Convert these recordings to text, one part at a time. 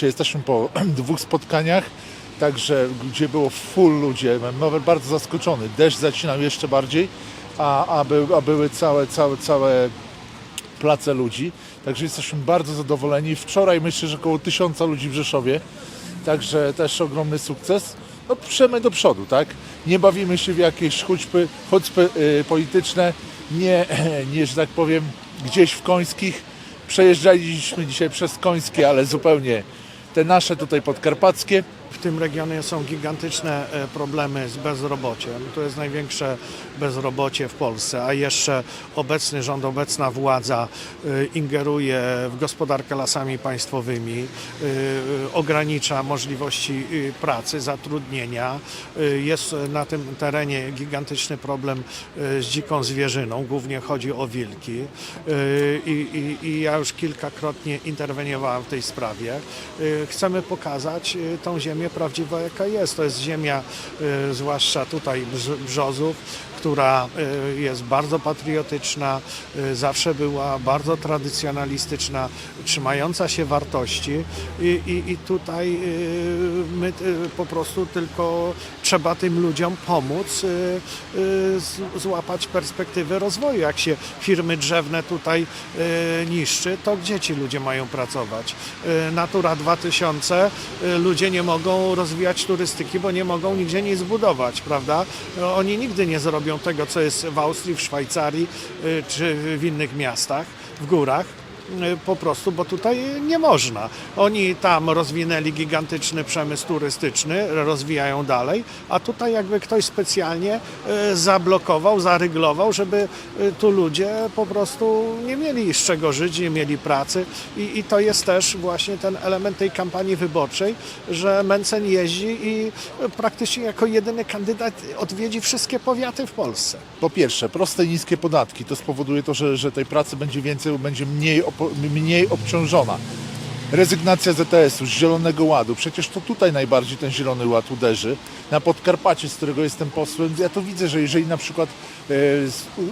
Dzisiaj jesteśmy po dwóch spotkaniach, także gdzie było full ludzie. Byłem nawet bardzo zaskoczony. Deszcz zacinał jeszcze bardziej, a, a, by, a były całe, całe, całe place ludzi. Także jesteśmy bardzo zadowoleni. Wczoraj myślę, że około tysiąca ludzi w Rzeszowie, także też ogromny sukces. No przemy do przodu, tak? Nie bawimy się w jakieś chućpy, chucpy y, polityczne, nie, nie, że tak powiem, gdzieś w Końskich. Przejeżdżaliśmy dzisiaj przez Końskie, ale zupełnie te nasze tutaj podkarpackie. W tym regionie są gigantyczne e, problemy z bezrobociem. To jest największe bezrobocie w Polsce, a jeszcze obecny rząd, obecna władza e, ingeruje w gospodarkę lasami państwowymi, e, ogranicza możliwości pracy, zatrudnienia. Jest na tym terenie gigantyczny problem z dziką zwierzyną, głównie chodzi o wilki. I, i, i ja już kilkakrotnie interweniowałem w tej sprawie. Chcemy pokazać tą ziemię prawdziwą, jaka jest. To jest ziemia, e, zwłaszcza tutaj Brz- Brzozów, która e, jest bardzo patriotyczna, e, zawsze była bardzo tradycjonalistyczna, trzymająca się wartości i, i, i tutaj my po prostu tylko trzeba tym ludziom pomóc złapać perspektywy rozwoju. Jak się firmy drzewne tutaj niszczy, to gdzie ci ludzie mają pracować? Natura 2000, e, ludzie nie mogą rozwijać turystyki, bo nie mogą nigdzie nic zbudować, prawda? No, Oni nigdy nie zrobią tego, co jest w Austrii, w Szwajcarii e, czy w innych miastach, w górach. E, Po prostu, bo tutaj nie można. Oni tam rozwinęli gigantyczny przemysł turystyczny, rozwijają dalej, a tutaj jakby ktoś specjalnie e, zablokował, zaryglował, żeby e, tu ludzie po prostu nie mieli z czego żyć, nie mieli pracy i, i to jest też właśnie ten element tej kampanii wyborczej, że Mencen jeździ i praktycznie jako jedyny kandydat odwiedzi wszystkie powiaty w Polsce. Po pierwsze, proste i niskie podatki. To spowoduje to, że, że tej pracy będzie więcej, będzie mniej, opo- mniej obciążona. Rezygnacja z ETS-u, z Zielonego Ładu. Przecież to tutaj najbardziej ten Zielony Ład uderzy. Na Podkarpacie, z którego jestem posłem, ja to widzę, że jeżeli na przykład e,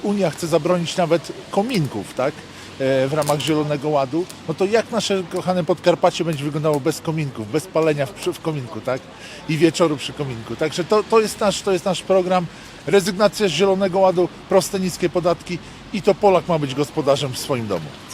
Unia chce zabronić nawet kominków, tak? e, w ramach Zielonego Ładu, no to jak nasze kochane Podkarpacie będzie wyglądało bez kominków, bez palenia w, w kominku, tak? I wieczoru przy kominku. Także to, to, jest nasz, to jest nasz program. Rezygnacja z Zielonego Ładu, proste, niskie podatki i to Polak ma być gospodarzem w swoim domu.